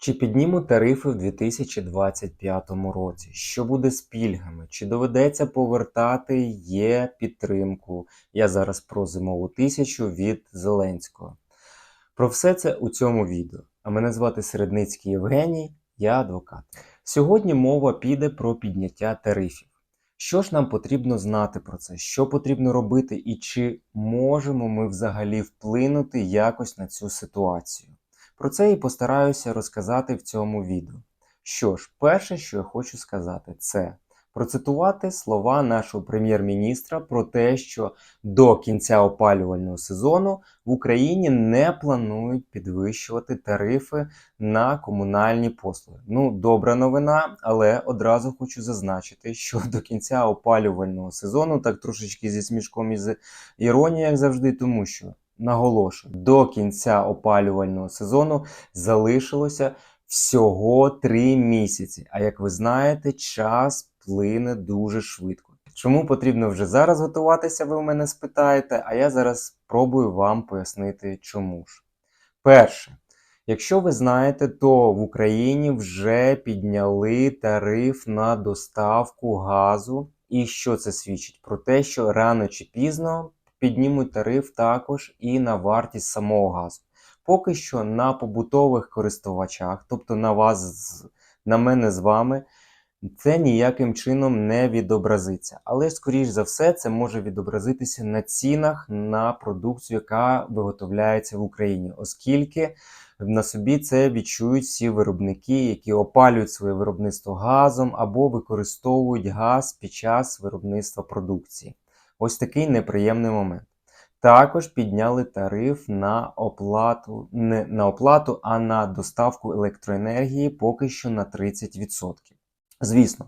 Чи піднімуть тарифи в 2025 році? Що буде з пільгами? Чи доведеться повертати є підтримку? Я зараз про зимову тисячу від Зеленського. Про все це у цьому відео. А мене звати Середницький Євгеній, я адвокат. Сьогодні мова піде про підняття тарифів. Що ж нам потрібно знати про це? Що потрібно робити, і чи можемо ми взагалі вплинути якось на цю ситуацію? Про це і постараюся розказати в цьому відео. Що ж, перше, що я хочу сказати, це процитувати слова нашого прем'єр-міністра про те, що до кінця опалювального сезону в Україні не планують підвищувати тарифи на комунальні послуги. Ну, добра новина, але одразу хочу зазначити, що до кінця опалювального сезону, так трошечки зі смішком і з іронією, як завжди, тому що наголошую, до кінця опалювального сезону залишилося всього три місяці. А як ви знаєте, час плине дуже швидко. Чому потрібно вже зараз готуватися, ви у мене спитаєте, а я зараз спробую вам пояснити, чому ж. Перше, якщо ви знаєте, то в Україні вже підняли тариф на доставку газу. І що це свідчить? Про те, що рано чи пізно піднімуть тариф також і на вартість самого газу. Поки що на побутових користувачах, тобто на вас, на мене з вами, це ніяким чином не відобразиться. Але, скоріш за все, це може відобразитися на цінах на продукцію, яка виготовляється в Україні, оскільки на собі це відчують всі виробники, які опалюють своє виробництво газом або використовують газ під час виробництва продукції. Ось такий неприємний момент. Також підняли тариф на оплату не на оплату, а на доставку електроенергії поки що на 30%. Звісно,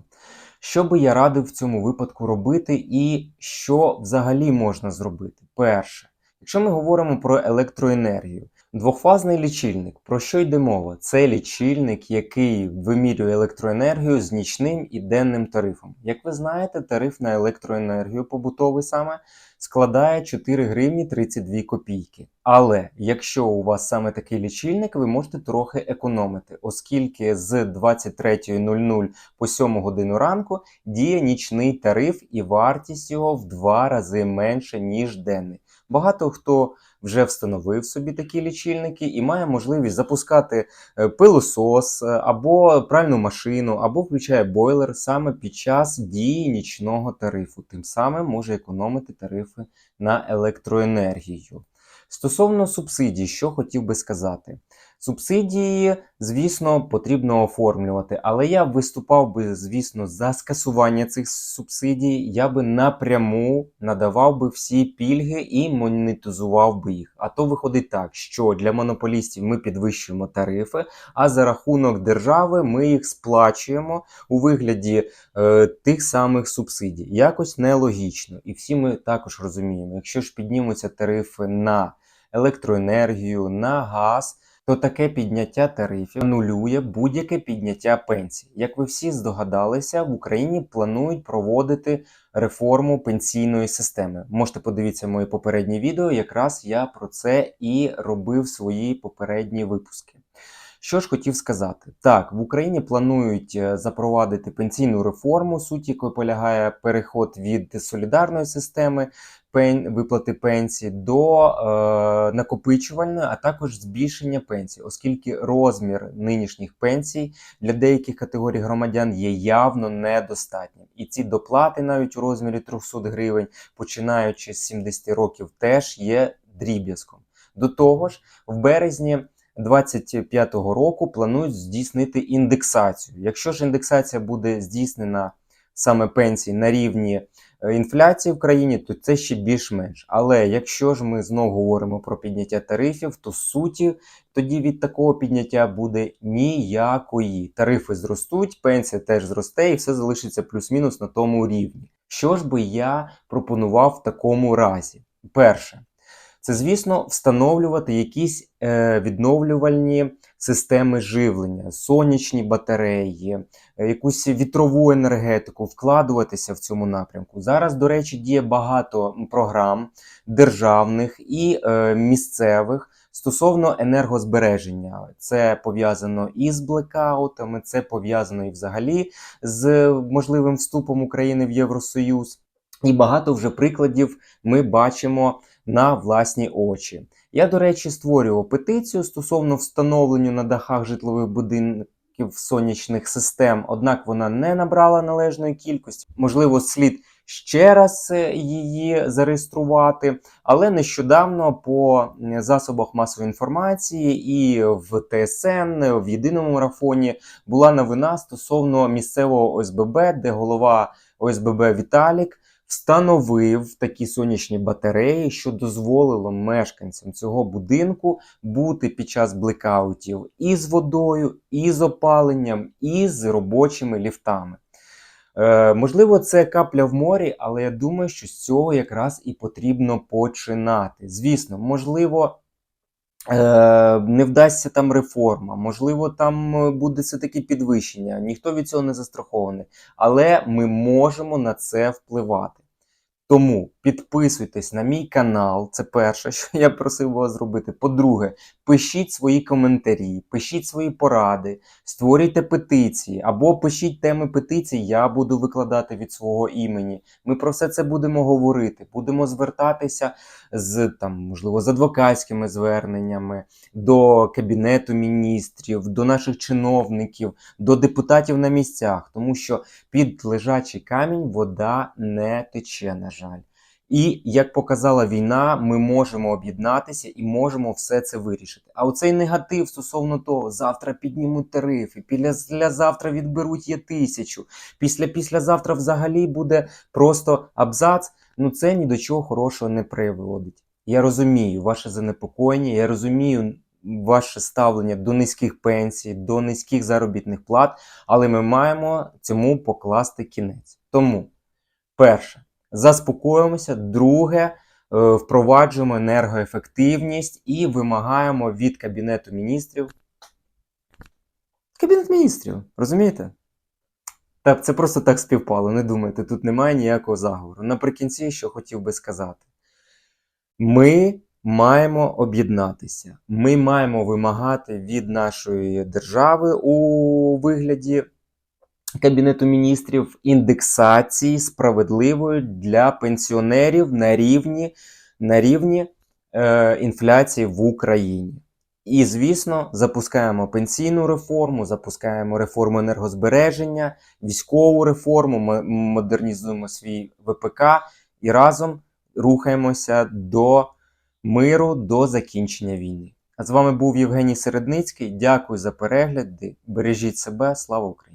що би я радив в цьому випадку робити, і що взагалі можна зробити? Перше, якщо ми говоримо про електроенергію, двохфазний лічильник, про що йде мова? Це лічильник, який вимірює електроенергію з нічним і денним тарифом. Як ви знаєте, тариф на електроенергію побутовий саме складає 4 гривні 32 копійки. Але якщо у вас саме такий лічильник, ви можете трохи економити, оскільки з 23.00 по 7 годину ранку діє нічний тариф і вартість його в два рази менше, ніж денний. Багато хто вже встановив собі такі лічильники і має можливість запускати е, пилосос е, або пральну машину, або включає бойлер саме під час дії нічного тарифу. Тим самим може економити тарифи на електроенергію. Стосовно субсидій, що хотів би сказати. Субсидії, звісно, потрібно оформлювати, але я виступав би, звісно, за скасування цих субсидій. Я би напряму надавав би всі пільги і монетизував би їх. А то виходить так, що для монополістів ми підвищуємо тарифи, а за рахунок держави ми їх сплачуємо у вигляді е, тих самих субсидій. Якось нелогічно. І всі ми також розуміємо, якщо ж піднімуться тарифи на електроенергію, на газ то таке підняття тарифів анулює будь-яке підняття пенсій. Як ви всі здогадалися, в Україні планують проводити реформу пенсійної системи. Можете подивитися моє попередні відео, якраз я про це і робив свої попередні випуски. Що ж хотів сказати, так в Україні планують е, запровадити пенсійну реформу, суть якої полягає переход від солідарної системи пен... виплати пенсії до е... накопичувальної, а також збільшення пенсій, оскільки розмір нинішніх пенсій для деяких категорій громадян є явно недостатнім. І ці доплати навіть у розмірі 300 гривень, починаючи з 70 років, теж є дріб'язком. До того ж, в березні. 2025 року планують здійснити індексацію. Якщо ж індексація буде здійснена саме пенсії на рівні е, інфляції в країні, то це ще більш-менш. Але якщо ж ми знову говоримо про підняття тарифів, то суті тоді від такого підняття буде ніякої. Тарифи зростуть, пенсія теж зросте, і все залишиться плюс-мінус на тому рівні. Що ж би я пропонував в такому разі? Перше. Це, звісно, встановлювати якісь е, відновлювальні системи живлення, сонячні батареї, е, якусь вітрову енергетику, вкладуватися в цьому напрямку. Зараз, до речі, діє багато програм державних і е, місцевих Стосовно енергозбереження, це пов'язано і з блекаутами, це пов'язано і взагалі з можливим вступом України в Євросоюз. І багато вже прикладів ми бачимо на власні очі. Я, до речі, створював петицію стосовно встановлення на дахах житлових будинків сонячних систем, однак вона не набрала належної кількості. Можливо, слід ще раз е, її зареєструвати. Але нещодавно по засобах масової інформації і в ТСН в єдиному марафоні була новина стосовно місцевого ОСББ, де голова ОСББ Віталік встановив такі сонячні батареї, що дозволило мешканцям цього будинку бути під час блекаутів і з водою, і з опаленням, і з робочими ліфтами. Е, можливо, це капля в морі, але я думаю, що з цього якраз і потрібно починати. Звісно, можливо, е, не вдасться там реформа, можливо, там буде все-таки підвищення. Ніхто від цього не застрахований. Але ми можемо на це впливати. Тому підписуйтесь на мій канал. Це перше, що я просив вас зробити. По-друге, пишіть свої коментарі, пишіть свої поради, створюйте петиції або пишіть теми петицій, я буду викладати від свого імені. Ми про все це будемо говорити, будемо звертатися з там, можливо, з адвокатськими зверненнями до кабінету міністрів, до наших чиновників, до депутатів на місцях, тому що під лежачий камінь вода не тече, на. І як показала війна, ми можемо об'єднатися і можемо все це вирішити. А оцей негатив стосовно того, завтра піднімуть тарифи, після завтра відберуть є тисячу, після післязавтра взагалі буде просто абзац. Ну це ні до чого хорошого не приводить. Я розумію ваше занепокоєння, я розумію ваше ставлення до низьких пенсій, до низьких заробітних плат, але ми маємо цьому покласти кінець. Тому, перше, заспокоїмося, друге, е, впроваджуємо енергоефективність і вимагаємо від Кабінету міністрів. Кабінет міністрів, розумієте? Так, це просто так співпало, не думайте, тут немає ніякого заговору. Наприкінці, що хотів би сказати, ми маємо об'єднатися. Ми маємо вимагати від нашої держави у вигляді Кабінету міністрів індексації справедливої для пенсіонерів на рівні, на рівні е, інфляції в Україні. І, звісно, запускаємо пенсійну реформу, запускаємо реформу енергозбереження, військову реформу, ми модернізуємо свій ВПК і разом рухаємося до миру, до закінчення війни. А з вами був Євгеній Середницький. Дякую за перегляди. Бережіть себе, слава Україні!